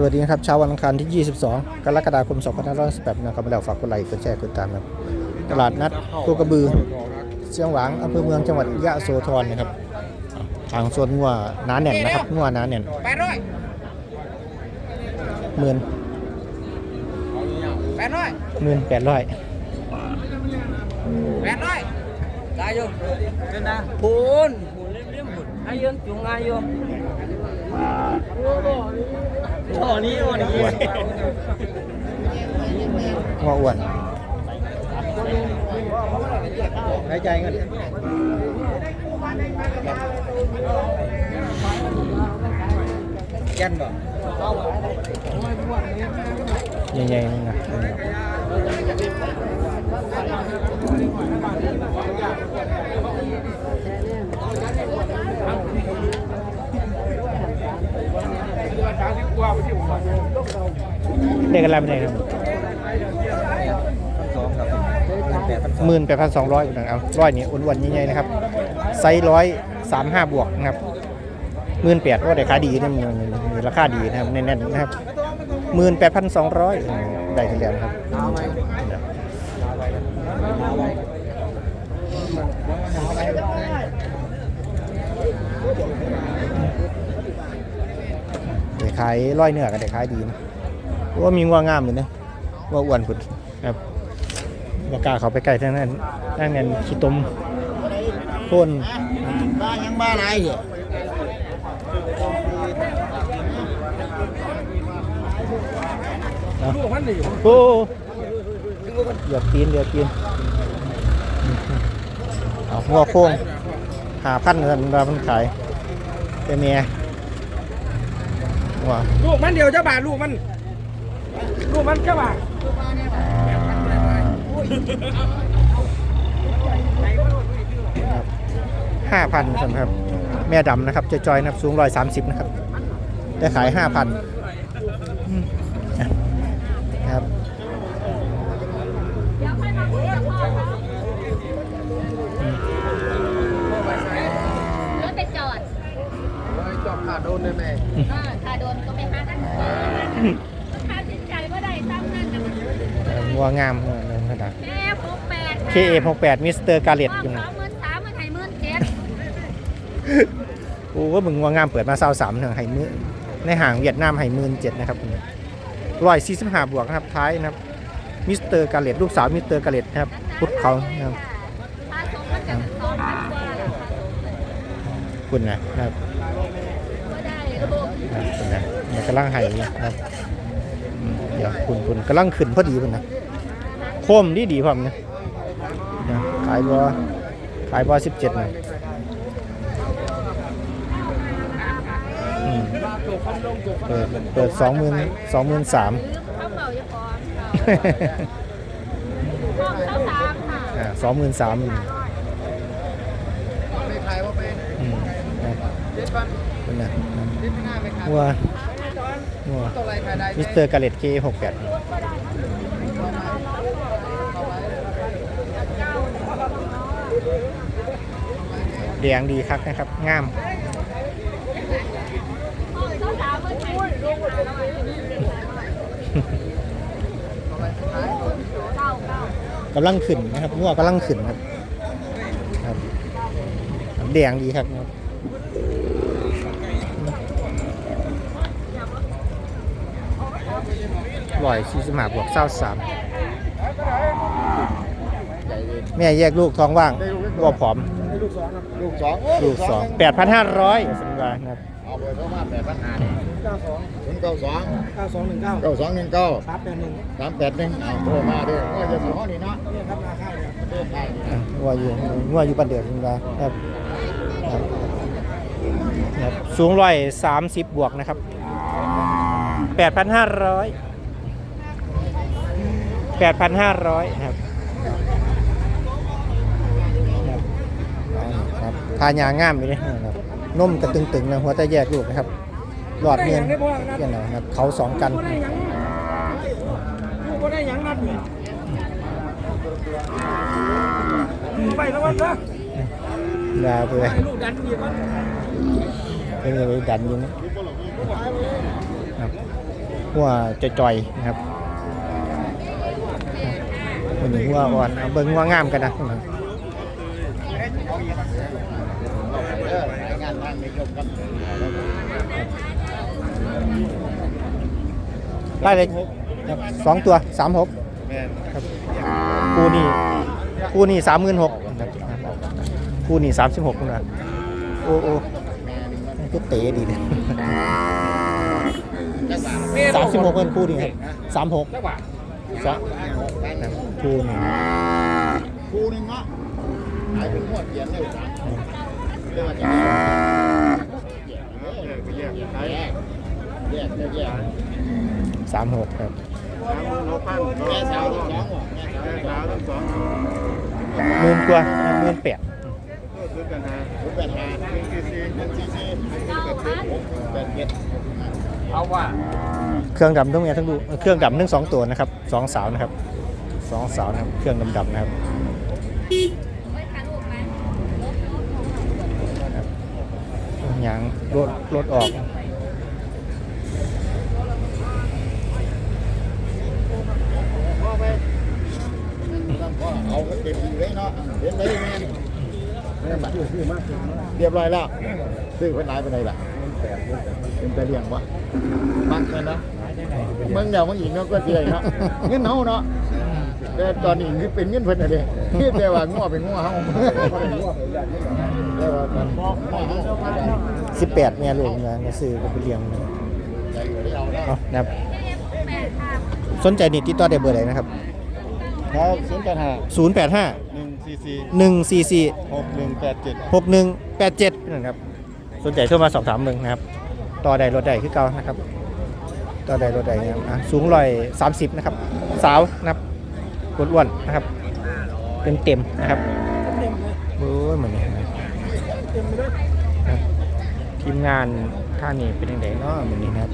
สวัสดีนะครับเช้าวันอังคารที่ 22 กรกฎาคม 2568นะครับมาแล้วฝากกดไลค์กดแชร์กดตามครับตลาดนัดโคกระบือเชียงหวางอำเภอเมืองจังหวัดยะโสธรนะครับ ทางโซนงัวหนาแน่นนะครับงัวหนาแน่นแปดร้อยหมื่นแปดร้อยหมื่นแปดร้อยแปดร้อยได้อยู่เดินนะบุญบุญเลี้ยงบุญอายุจุงอายุ โอ้นี่โอ้นี่อ้วนงัวอ้วนหายใจเงินยันบ่ใหญ่ๆนี่นะ เด็กอะไรเป็นไงครับสองครับแปดพันหมื่นแปดพันสองร้อยนะเอาร้อยนี่อ้วนๆใหญ่ๆนะครับ ไซส์ร้อยสามห้าบวกนะครับหมื่นแปดก็ได้ค่าดีนะมันมีราคาดีนะครับแน่นๆนะครับหมื่นแปดพันสองร้อยได้กันแล้วนะครับ เอาไหมเอาไหม ได้ ขายร้อยเนื้อก็ได้ขายดีนะว่ามีงัวงามเลยนะว่าอ้วนพุ่นครับบกล้าเขาไปใกล้ทั้งนั้นทั้งนั้นขี้ตมโค่นบ้ายังบ้าอะไรเหรอเนาะลูกมันนี่โอ้เหยียบตีนเหยียบตีนเอาหัวโค้งหาพันเงินมาเพันขายแต่เมีย ว่าลูกมันเดียวเจ้าบาทลูกมัน ลูกมันเจ้าบาทห้าพันครับ แม่ดำนะครับจอยๆนะครับสูงร้อยสามสิบนะครับ ได้ขายห้าพันนะครับรถไปจอดจอบขาดโดนได้ไหม เออถ้าโดนก็ไปหากันค่าสินใจว่าได้ซ้ำนั่นนะมัน งัวงามนะครับแค่หกแปด KA 6 8 มิสเตอร์กาเลตสอยู่นะองหมื่นสามหมื่นไทยหมื่นเจ็ดโอ้ก็มึงงัวงามเปิดมาเศร้าสามหนึ่งไห้มือในห่างเวียดนามไห้หมื่นเจ็ดนะครับร้อยสี่สิบห้าบวกนะครับท้ายนะครับมิสเตอร์กาเลตลูกสาวมิสเตอร์กาเลตนะครับพุทธเขานะครับถ้าสมมันจะเป็นสองพันกว่าแล้วค่ะคุณนะนะครับก็ได้ระบบนะครับคุณนะเนี่ยกำลังไห้อยู่นะครับอืมเดี๋ยวคุณคุณกำลังขึ้นพอดีคุณนะโคมดีดีพร้อมนะนะขายบัวขายบัวสิบเจ็ดนะเปิดเปิดสองหมื่นสองหมื่นสามสองหมื่นสามเป็นไงวัววัวมิสเตอร์กาเลตเคหกแปด แดงดีครับนะครับงามห้องเข้าสามหมื่นไทยหมื่นเจ็ดค่ะเก้าเก้ากำลังขึ้นนะครับงัวกำลังขึ้นครับครับแดงดีครับนะครับร้อยสี่สิบห้าบวกเศร้าสาม แม่แยกลูกท้องว่างก็ผอมลูกสองครับลูกสองลูกสองแปดพันห้าร้อยสัญญานะครับเอาเบอร์โทรมาแปดพันห้าเนี่ยเก้าสองศูนย์เก้าสองเก้าสองหนึ่งเก้าเก้าสองหนึ่งเก้าสามแปดหนึ่งสามแปดหนึ่งเอาโทรมาเด้อว่าจะสองนี่เนาะนี่ครับราคาเนี่ยประเทศไทยนี่อะงัวอยู่งัวอยู่ปันเดือดสัญญาครับครับครับสูงร้อยสามสิบบวกนะครับแปดพันห้าร้อยแปดพันห้าร้อยครับครับเอา ครับทายางามอยู่เลยนะครับนมกระตึงๆนะหัวแต่แยกลูกนะครับหลอดเงินเงี้ยนะครับเขาสองกันลูกได้ยังลูกก็ได้ยังนัดนี่ไปแล้ววันละดาไปเลยไปลูกดันดีมั้งเป็นไงดันอยิงนะครับหัวจ่อยๆนะครับวันนี้หัวอ่อนเอาเบิ่งหัวงามกันนะ เอองานทางนิยมครับ ได้เลยครับสองตัวสามหกแม่นครับคู่นี้คู่นี้สามหมื่นหกคู่นี้สามสิบหกนะโอ้โอ้ก็เตะดีเลยจักสามสิบหกเป็นคู่นี้ครับสามหกจักบาทสามคู่นี้ครูหนึงเนาะขายเป็นงวดเขียนเลยเรียกว่าจะแยกแยกแยกแย กแยกแยกสามหกครับแม่สาวทั้งสองว่ะแม่สาวทั้งสองหมื่นกว่าหมื่นแปดรู้กันฮะรู้กันฮะหนึ่งซีซีหนึ่งซีซีแปดเจ็ดเอาว่าเครื่องดำทั้งเมียทั้งดูเครื่องดำทั้งสองตัวนะครับสองสาวนะครับสองสาวนะครับ เครื่องดำดำๆนะครับยางรถรถออก พ่อไป เต็มดีเลยเนาะเห็นไหมแม่เรียบร้อยแล้วซื้อคนไหนไปไหนล่ะเป็นตะเลียงวะมักเลยนะมึงเดี๋ยวมึงอีกเนาะก็เสียเนาะเงินเฮาเนาะแต่ตอนนี้คือเป็นเงินเพิ่นอะไรที่แต่ว่าง้อเป็นง้อเฮาแต่ว่าตอนง้อเฮาสิบแปดเนี่ยลูกนะซื้อก็ไปเลี้ยงใจอยู่ที่เอานะครับสนใจนี่ติดต่อได้เบอร์ไหนนะครับ ครับศูนย์แปดห้าศูนย์แปดห้าหนึ่งซีซีหนึ่งสี่สี่หกหนึ่งแปดเจ็ดหกหนึ่งแปดเจ็ดนะครับสนใจโทรมาสอบถามหนึ่งนะครับ ต่อใดรถใดคือเก่านะครับ ต่อใดรถใดนะครับอะสูงร้อยสามสิบนะครับ สาวนะครับอ้วนๆนะครับ เต็มเต็มๆนะครับโอ้ยเหมือนนี้นะครับทีมงานท่านี้เป็นยังไงเนาะเหมือนนี้นะครับ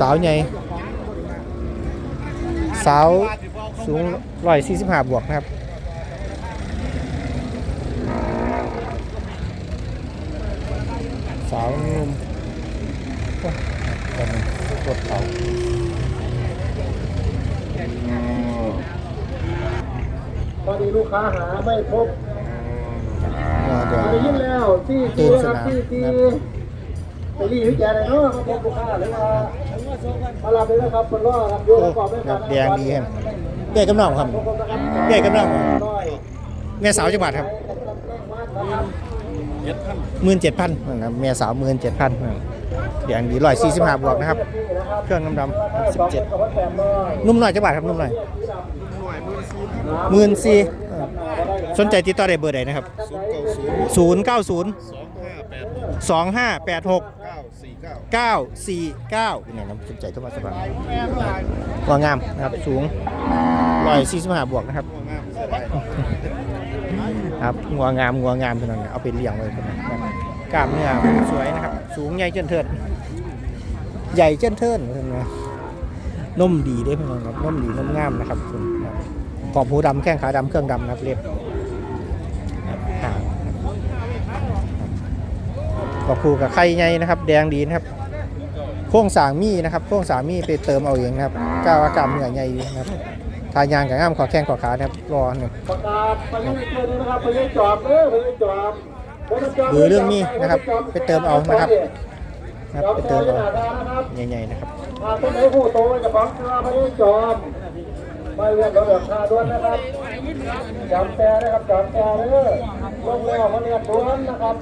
สาวใหญ่สาวสูงร้อยสี่สิบห้าบวกนะครับสาวนุ่มโอ้ยตอนนี้รถเขาพอดีลูกค้าหาไม่พบมาเดี๋ยวได้ยินแล้วที่ตื่ที่นนะสครับนามที่ที่นะครับ ไปรีวิจัยเลยเนาะมาพบลูกค้าหรือว่ามารับเลยนะครับคนรอครับโยกประกอบด้วยแบกันบแดงดีครับใหญ่กำลังครับใหญ่กำลังน้อยแม่สาวจังหวัดครับหมื่นเจ็ดพันนะครับแม่สาวหมื่นเจ็ดพันแดงดีร้อยสี่สิบห้าบวกนะครับ เครื่องน้ำดำสิบเจ็ดนุ่มหน่อยจังหวัดครับนุ่มหน่อยหมื่นสี่สนใจติดต่อได้เบอร์ใดนะครับศูนย์ เก้าศูนย์สองห้าแปดหกเก้าสี่เก้าเก้าสี่เก้าเนี่ยนะสนใจโทรมาสมัครว่างามนะครับสูงร้อยสี่สิบห้าบวกนะครับครับงัวงามงัวงามเท่านั้นเอาไปเลี้ยงไว้เท่านั้นครับกล้ามเนื้อสวยนะครับ สูงใหญ่เจนเทิดใหญ่เจนเทิดเห็นไหมนุ่มดีเด้เพื่อนครับนุ่มดีนุ่มงามนะครับคุณครับขอบหูดำแข้งขาดำเครื่องดำนะครับเรียบครับหาง ขอบคูกับไข่ใหญ่นะครับ แดงดีนะครับโค้งสางมีนะครับโค้งสางมีไปเติมเอาเองนะครับก้าวกล้ามเนื้อใหญ่อยู่นะครับทายางกับง่ามขอแข้งขอขานะครับรอหนึ่งประกาศไปยังเจอนะครับไปยังจอบเออไปยังจอบหรือเรื่องนี้นะครับ ไปเติมเอานะครับครับไปเติมเอาเอานะครับใหญ่ๆนะครับหากคนไหนผู้โตจะฟังเสื้อไปยังจอบไม่เรียนระดับค่าด้วยนะครับจำแต่นะครับจำแต่เลยลงแล้วมาเรียนด้วนนะครับ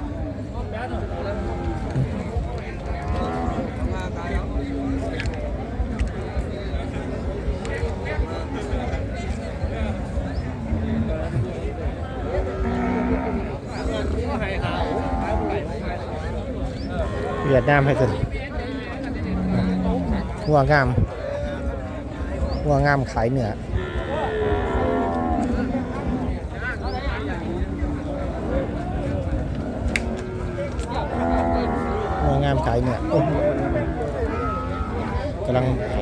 วียดนามให้กันหัวงามหัวงามขายเนื้อหัวงามขายเนื้อกำลังไ